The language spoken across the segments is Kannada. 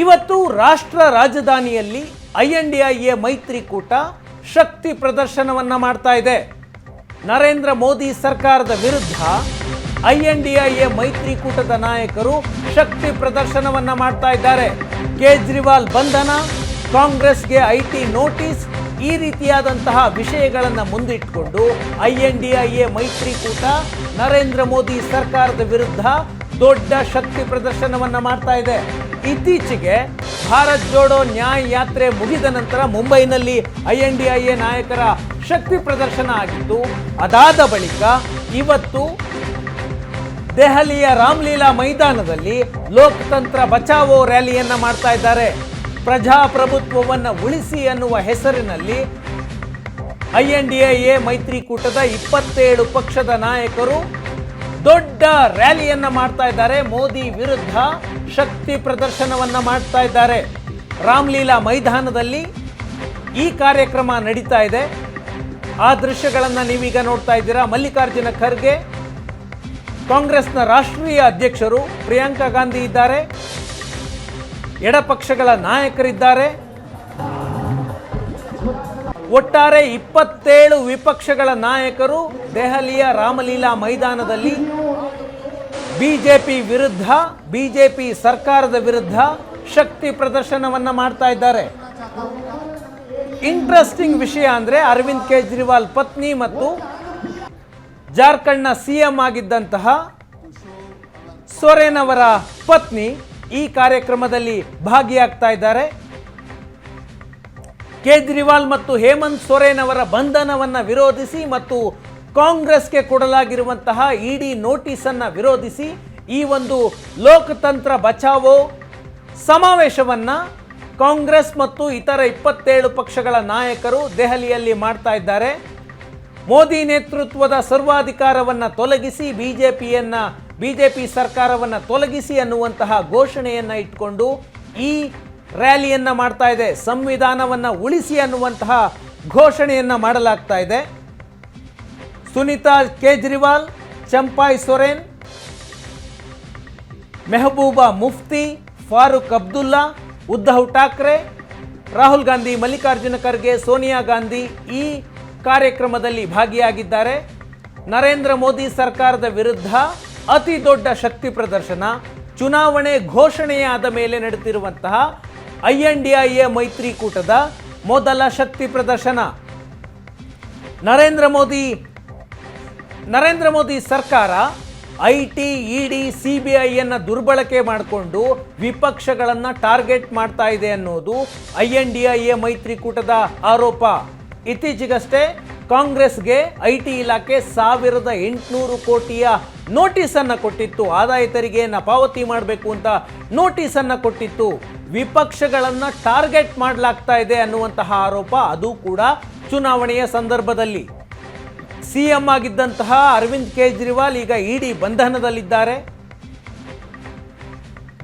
ಇವತ್ತು ರಾಷ್ಟ್ರ ರಾಜಧಾನಿಯಲ್ಲಿ I N D I A ಮೈತ್ರಿಕೂಟ ಶಕ್ತಿ ಪ್ರದರ್ಶನವನ್ನ ಮಾಡ್ತಾ ಇದೆ. ನರೇಂದ್ರ ಮೋದಿ ಸರ್ಕಾರದ ವಿರುದ್ಧ I N D I A ಮೈತ್ರಿಕೂಟದ ನಾಯಕರು ಶಕ್ತಿ ಪ್ರದರ್ಶನವನ್ನ ಮಾಡ್ತಾ ಇದ್ದಾರೆ. ಕೇಜ್ರಿವಾಲ್ ಬಂಧನ, ಕಾಂಗ್ರೆಸ್ಗೆ ಐ ಟಿ ನೋಟಿಸ್, ಈ ರೀತಿಯಾದಂತಹ ವಿಷಯಗಳನ್ನು ಮುಂದಿಟ್ಟುಕೊಂಡು I N D I A ಮೈತ್ರಿಕೂಟ ನರೇಂದ್ರ ಮೋದಿ ಸರ್ಕಾರದ ವಿರುದ್ಧ ದೊಡ್ಡ ಶಕ್ತಿ ಪ್ರದರ್ಶನವನ್ನ ಮಾಡ್ತಾ ಇದೆ. ಇತ್ತೀಚೆಗೆ ಭಾರತ್ ಜೋಡೋ ನ್ಯಾಯ ಯಾತ್ರೆ ಮುಗಿದ ನಂತರ ಮುಂಬೈನಲ್ಲಿ I N D I A ನಾಯಕರ ಶಕ್ತಿ ಪ್ರದರ್ಶನ ಆಗಿದ್ದು ಅದಾದ ಬಳಿಕ ಇವತ್ತು ದೆಹಲಿಯ ರಾಮ್ಲೀಲಾ ಮೈದಾನದಲ್ಲಿ ಲೋಕತಂತ್ರ ಬಚಾವೋ ರ್ಯಾಲಿಯನ್ನ ಮಾಡ್ತಾ ಇದ್ದಾರೆ. ಪ್ರಜಾಪ್ರಭುತ್ವವನ್ನು ಉಳಿಸಿ ಅನ್ನುವ ಹೆಸರಿನಲ್ಲಿ I N D I A ಮೈತ್ರಿಕೂಟದ ಇಪ್ಪತ್ತೇಳು ಪಕ್ಷದ ನಾಯಕರು ದೊಡ್ಡ ರ್ಯಾಲಿಯನ್ನ ಮಾಡ್ತಾ ಇದ್ದಾರೆ. ಮೋದಿ ವಿರುದ್ಧ ಶಕ್ತಿ ಪ್ರದರ್ಶನವನ್ನ ಮಾಡ್ತಾ ಇದ್ದಾರೆ. ರಾಮ್ಲೀಲಾ ಮೈದಾನದಲ್ಲಿ ಈ ಕಾರ್ಯಕ್ರಮ ನಡೀತಾ ಇದೆ. ಆ ದೃಶ್ಯಗಳನ್ನು ನೀವೀಗ ನೋಡ್ತಾ ಇದ್ದೀರಾ. ಮಲ್ಲಿಕಾರ್ಜುನ ಖರ್ಗೆ, ಕಾಂಗ್ರೆಸ್ನ ರಾಷ್ಟ್ರೀಯ ಅಧ್ಯಕ್ಷರು ಪ್ರಿಯಾಂಕಾ ಗಾಂಧಿ ಇದ್ದಾರೆ. ಎಡಪಕ್ಷಗಳ ನಾಯಕರಿದ್ದಾರೆ. ಒಟ್ಟಾರೆ ಇಪ್ಪತ್ತೇಳು ವಿಪಕ್ಷಗಳ ನಾಯಕರು ದೆಹಲಿಯ ರಾಮಲೀಲಾ ಮೈದಾನದಲ್ಲಿ ಬಿಜೆಪಿ ವಿರುದ್ಧ, ಬಿಜೆಪಿ ಸರ್ಕಾರದ ವಿರುದ್ಧ ಶಕ್ತಿ ಪ್ರದರ್ಶನವನ್ನು ಮಾಡ್ತಾ ಇದ್ದಾರೆ. ಇಂಟ್ರೆಸ್ಟಿಂಗ್ ವಿಷಯ ಅಂದ್ರೆ ಅರವಿಂದ್ ಕೇಜ್ರಿವಾಲ್ ಪತ್ನಿ ಮತ್ತು ಜಾರ್ಖಂಡ್ನ ಸಿಎಂ ಆಗಿದ್ದಂತಹ ಸೊರೇನ್ ಅವರ ಪತ್ನಿ ಈ ಕಾರ್ಯಕ್ರಮದಲ್ಲಿ ಭಾಗಿಯಾಗ್ತಾ ಇದ್ದಾರೆ. ಕೇಜ್ರಿವಾಲ್ ಮತ್ತು ಹೇಮಂತ್ ಸೊರೇನ್ ಅವರ ಬಂಧನವನ್ನು ವಿರೋಧಿಸಿ ಮತ್ತು ಕಾಂಗ್ರೆಸ್ಗೆ ಕೊಡಲಾಗಿರುವಂತಹ ಇಡಿ ನೋಟಿಸ್ ಅನ್ನ ವಿರೋಧಿಸಿ ಈ ಒಂದು ಲೋಕತಂತ್ರ ಬಚಾವೋ ಸಮಾವೇಶವನ್ನು ಕಾಂಗ್ರೆಸ್ ಮತ್ತು ಇತರ ಇಪ್ಪತ್ತೇಳು ಪಕ್ಷಗಳ ನಾಯಕರು ದೆಹಲಿಯಲ್ಲಿ ಮಾಡ್ತಾ ಇದ್ದಾರೆ. ಮೋದಿ ನೇತೃತ್ವದ ಸರ್ವಾಧಿಕಾರವನ್ನು ತೊಲಗಿಸಿ ಬಿ ಜೆ ಪಿಯನ್ನು ಬಿ ಜೆ ಪಿ ಸರ್ಕಾರವನ್ನು ತೊಲಗಿಸಿ ಅನ್ನುವಂತಹ ಘೋಷಣೆಯನ್ನು ಇಟ್ಕೊಂಡು ಈ ರ್ಯಾಲಿಯನ್ನ ಮಾಡ್ತಾ ಇದೆ. ಸಂವಿಧಾನವನ್ನ ಉಳಿಸಿ ಅನ್ನುವಂತಹ ಘೋಷಣೆಯನ್ನ ಮಾಡಲಾಗ್ತಾ ಇದೆ. ಸುನಿತಾ ಕೇಜ್ರಿವಾಲ್, ಚಂಪಾಯ್ ಸೊರೇನ್, ಮೆಹಬೂಬಾ ಮುಫ್ತಿ, ಫಾರೂಕ್ ಅಬ್ದುಲ್ಲಾ, ಉದ್ಧವ್ ಠಾಕ್ರೆ, ರಾಹುಲ್ ಗಾಂಧಿ, ಮಲ್ಲಿಕಾರ್ಜುನ ಖರ್ಗೆ, ಸೋನಿಯಾ ಗಾಂಧಿ ಈ ಕಾರ್ಯಕ್ರಮದಲ್ಲಿ ಭಾಗಿಯಾಗಿದ್ದಾರೆ. ನರೇಂದ್ರ ಮೋದಿ ಸರ್ಕಾರದ ವಿರುದ್ಧ ಅತಿ ದೊಡ್ಡ ಶಕ್ತಿ ಪ್ರದರ್ಶನ, ಚುನಾವಣೆ ಘೋಷಣೆಯಾದ ಮೇಲೆ ನಡೆದಿರುವಂತಹ I N D I A ಮೈತ್ರಿಕೂಟದ ಮೊದಲ ಶಕ್ತಿ ಪ್ರದರ್ಶನ. ನರೇಂದ್ರ ಮೋದಿ ನರೇಂದ್ರ ಮೋದಿ ಸರ್ಕಾರ I T ED C B ಐಯನ್ನು ದುರ್ಬಳಕೆ ಮಾಡಿಕೊಂಡು ವಿಪಕ್ಷಗಳನ್ನು ಟಾರ್ಗೆಟ್ ಮಾಡ್ತಾ ಇದೆ ಅನ್ನೋದು I N D I A ಮೈತ್ರಿಕೂಟದ ಆರೋಪ. ಇತ್ತೀಚೆಗಷ್ಟೇ ಕಾಂಗ್ರೆಸ್ಗೆ ಐ ಟಿ ಇಲಾಖೆ ಸಾವಿರದ ಎಂಟುನೂರು ಕೋಟಿಯ ನೋಟಿಸನ್ನು ಕೊಟ್ಟಿತ್ತು. ಆದಾಯ ತೆರಿಗೆಯನ್ನು ಪಾವತಿ ಮಾಡಬೇಕು ಅಂತ ನೋಟಿಸನ್ನು ಕೊಟ್ಟಿತ್ತು. ವಿಪಕ್ಷಗಳನ್ನು ಟಾರ್ಗೆಟ್ ಮಾಡಲಾಗ್ತಾ ಇದೆ ಅನ್ನುವಂತಹ ಆರೋಪ ಅದು ಕೂಡ ಚುನಾವಣೆಯ ಸಂದರ್ಭದಲ್ಲಿ. ಸಿ ಎಂ ಆಗಿದ್ದಂತಹ ಅರವಿಂದ್ ಕೇಜ್ರಿವಾಲ್ ಈಗ ಇಡಿ ಬಂಧನದಲ್ಲಿದ್ದಾರೆ.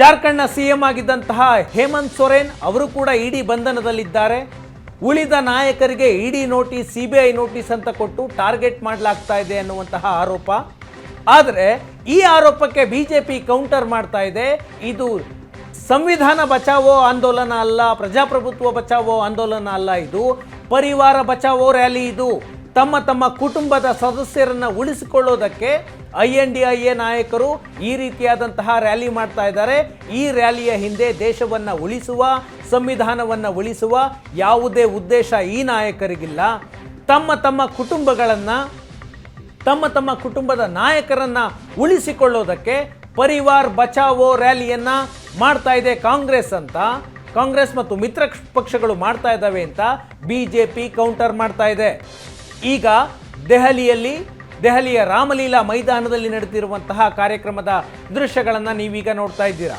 ಜಾರ್ಖಂಡ್ನ ಸಿ ಎಂ ಆಗಿದ್ದಂತಹ ಹೇಮಂತ್ ಸೊರೇನ್ ಅವರು ಕೂಡ ಇಡಿ ಬಂಧನದಲ್ಲಿದ್ದಾರೆ. ಉಳಿದ ನಾಯಕರಿಗೆ ED notice C B I notice ಅಂತ ಕೊಟ್ಟು ಟಾರ್ಗೆಟ್ ಮಾಡಲಾಗ್ತಾ ಇದೆ ಅನ್ನುವಂತಹ ಆರೋಪ. ಆದರೆ ಈ ಆರೋಪಕ್ಕೆ ಬಿ ಜೆ ಪಿ ಕೌಂಟರ್ ಮಾಡ್ತಾ ಇದೆ. ಇದು ಸಂವಿಧಾನ ಬಚಾವೋ ಆಂದೋಲನ ಅಲ್ಲ, ಪ್ರಜಾಪ್ರಭುತ್ವ ಬಚಾವೋ ಆಂದೋಲನ ಅಲ್ಲ ಇದು. ಪರಿವಾರ ಬಚಾವೋ ರ್ಯಾಲಿ ಇದು. ತಮ್ಮ ತಮ್ಮ ಕುಟುಂಬದ ಸದಸ್ಯರನ್ನು ಉಳಿಸಿಕೊಳ್ಳೋದಕ್ಕೆ I N D I A ನಾಯಕರು ಈ ರೀತಿಯಾದಂತಹ ರ್ಯಾಲಿ ಮಾಡ್ತಾ ಇದ್ದಾರೆ. ಈ ರ್ಯಾಲಿಯ ಹಿಂದೆ ದೇಶವನ್ನು ಉಳಿಸುವ ಸಂವಿಧಾನವನ್ನ ಉಳಿಸುವ ಯಾವುದೇ ಉದ್ದೇಶ ಈ ನಾಯಕರಿಗಿಲ್ಲ. ತಮ್ಮ ತಮ್ಮ ಕುಟುಂಬಗಳನ್ನು, ತಮ್ಮ ತಮ್ಮ ಕುಟುಂಬದ ನಾಯಕರನ್ನು ಉಳಿಸಿಕೊಳ್ಳೋದಕ್ಕೆ ಪರಿವಾರ್ ಬಚಾವೋ ರ್ಯಾಲಿಯನ್ನು ಮಾಡ್ತಾ ಇದೆ ಕಾಂಗ್ರೆಸ್ ಅಂತ. ಕಾಂಗ್ರೆಸ್ ಮತ್ತು ಮಿತ್ರ ಪಕ್ಷಗಳು ಮಾಡ್ತಾ ಇದ್ದಾವೆ ಅಂತ ಬಿ ಜೆ ಪಿ ಕೌಂಟರ್ ಮಾಡ್ತಾ ಇದೆ. ಈಗ ದೆಹಲಿಯಲ್ಲಿ, ದೆಹಲಿಯ ರಾಮಲೀಲಾ ಮೈದಾನದಲ್ಲಿ ನಡೆದಿರುವಂತಹ ಕಾರ್ಯಕ್ರಮದ ದೃಶ್ಯಗಳನ್ನು ನೀವೀಗ ನೋಡ್ತಾ ಇದ್ದೀರಾ.